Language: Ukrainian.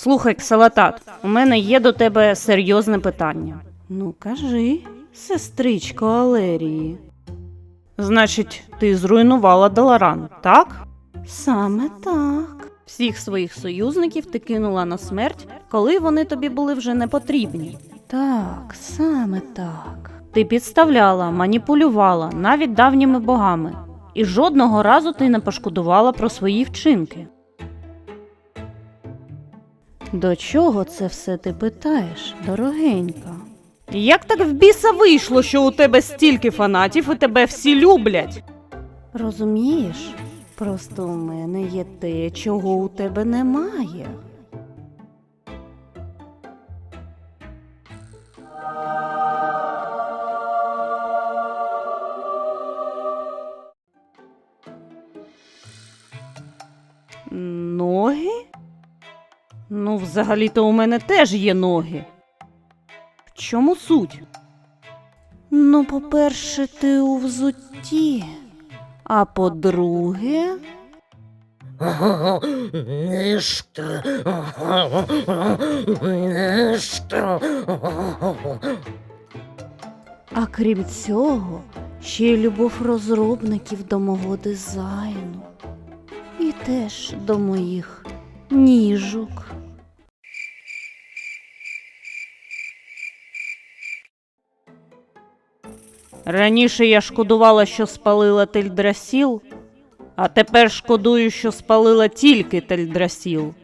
Слухай, Ксалатат, у мене є до тебе серйозне питання. Ну, кажи, сестричко Алерії. Значить, ти зруйнувала Даларан, так? Саме так. Всіх своїх союзників ти кинула на смерть, коли вони тобі були вже не потрібні. Так, саме так. Ти підставляла, маніпулювала навіть давніми богами, і жодного разу ти не пошкодувала про свої вчинки. До чого це все ти питаєш, дорогенька? Як так в біса вийшло, що у тебе стільки фанатів і тебе всі люблять? Розумієш, просто у мене є те, чого у тебе немає. Ноги? Ну, взагалі-то у мене теж є ноги. В чому суть? Ну, по-перше, ти у взутті, а по-друге. Ніщо. Ніщо. А крім цього, ще й любов розробників до мого дизайну. І теж до моїх ніжок. Раніше я шкодувала, що спалила Тельдрасіл, а тепер шкодую, що спалила тільки Тельдрасіл.